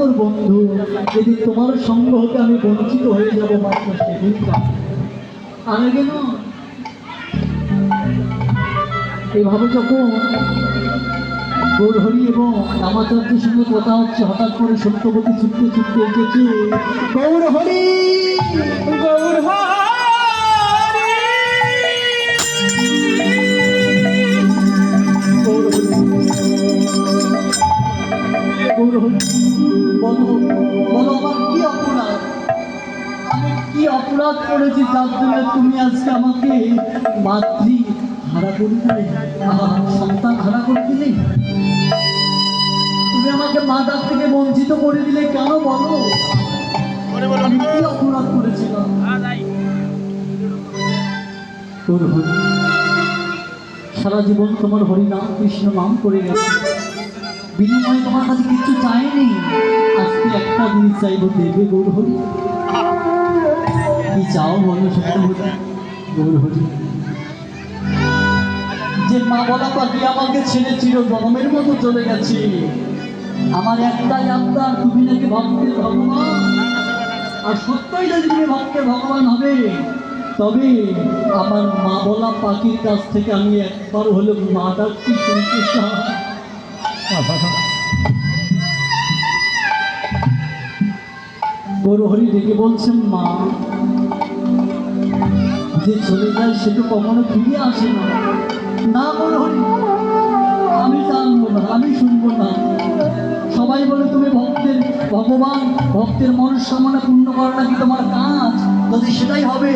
প্রিয়তর বন্ধু, যদি তোমার সঙ্গ হতে আমি বঞ্চিত হয়ে যাব মাত্র সেদিনটা আমি কেন এভাবে যখন গৌরহরি এবং রামাচার্যের সঙ্গে কথা হচ্ছে, হঠাৎ করে সত্যপতি ছুটতে ছুটতে এসেছে। গৌরহরি অপরাধ করেছি যার জন্য তুমি আজকে আমাকে মাতৃ হারা করে দিলে আমার সন্তান হারা করে দিলে? তুমি আমাকে মা ডাক থেকে বঞ্চিত করে দিলে কেন বলো? আমি কি অপরাধ করেছিলাম? তোর হরি। সারা জীবন তোমার হরি নাম কৃষ্ণ নাম করে গেছে। বিনিময়ে তোমার কাছে কিছু চাইনি। আজকে একটা জিনিস চাইব দেবে গৌর হরি। কি চাও গৌর হরি যে মা বলা পাখি আমাকে ছেড়ে চির জনমের মতো চলে গেছে। আমার একটাই আত্মার তুমি নাকি ভক্তের ভগবান। আর সত্যই যদি তুমি ভক্তের ভগবান হবে, তবে আমার মা বলা পাখির কাছ থেকে আমি একবার হলে মা ডাকছি শুনতে গৌরহরি ডেকে বলছেন মা যে চলে যায়, সে তো কখনো ফিরে আসে না। না গৌরহরি আমি জানব না, আমি শুনব না। সবাই বলে, তুমি ভক্তের ভগবান, ভক্তের মনস্কামনা পূর্ণ করা নাকি তোমার কাজ? যদি সেটাই হবে।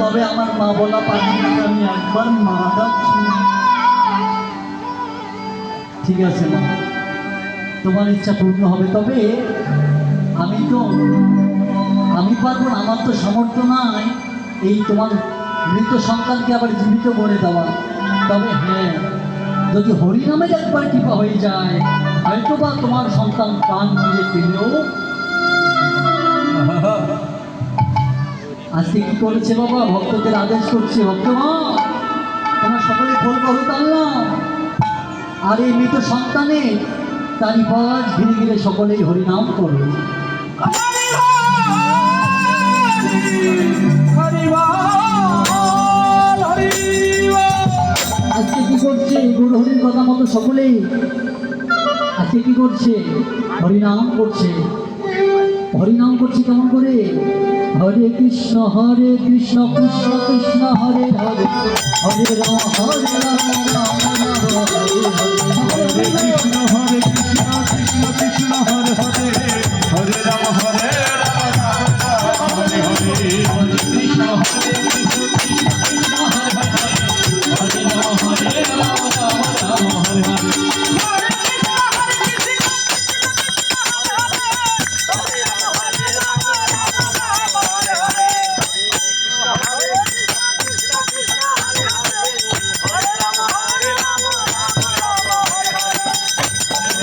তবে আমার মা বলা পাখিটাকে আমি একবার মা ডাকছি। ঠিক আছে মা, তোমার ইচ্ছা পূর্ণ হবে। তবে আমি তো, আমি পারব আমার তো সামর্থ্য নাই। এই তোমার মৃত সন্তানকে আবার জীবিত করে দেওয়া তবে হ্যাঁ যদি হরিনামে একবার কৃপা হয়ে যায় হয়তো বা তোমার সন্তান প্রাণ ফিরে পেলেও আজকে কি করেছে বাবা ভক্তদের আদেশ করছে ভক্তগণ তোমরা সকলে ফল করো আল্লাহ আর এই মৃত সন্তানে তারই পাঁচ ঘিরে ঘিরে সকলেই হরিনাম করো আজকে হরির কথা মতো সকলেই আজকে কি করছে হরিনাম করছে হরিনাম করছে কেমন করে হরে কৃষ্ণ হরে কৃষ্ণ কৃষ্ণ কৃষ্ণ হরে হরে হরে রাম হরে রাম রাম রাম হরে হরে কৃষ্ণ হরে কৃষ্ণ কৃষ্ণ কৃষ্ণ হরে হরে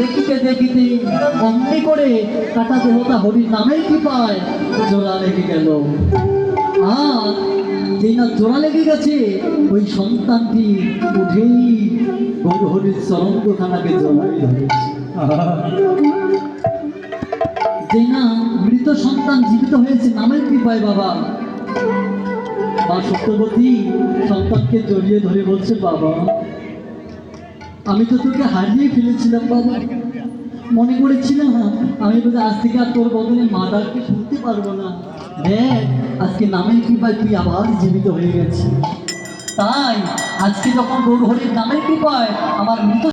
দেখিতে দেখিতে অমনি করে কাটা দেবতা হরির নামের কি পায়? জোড়া লেগে গেল। আর যেই না জোড়া লেগে গেছে, ওই সন্তানটি উঠেই গৌর হরির চরঙ্গখানাকে জড়াই ধরেছে। যে না মৃত সন্তান জীবিত হয়েছে নামের কি পায় বাবা? বা সত্যবতী সন্তানকে জড়িয়ে ধরে বলছে, বাবা আমি তো তোকে হারিয়ে ফেলেছিলাম, বাবা। মনে করেছিলাম আমি তোকে আজ থেকে আর তোর বদলে মা ডাকতে শুনতে পারব না। দেখ, আজকে নামের কৃপায় তুই আবার জীবিত হয়ে গেছিস। তাই, আজকে যখন গৌর ঘরের নামের কৃপায় আমার মৃত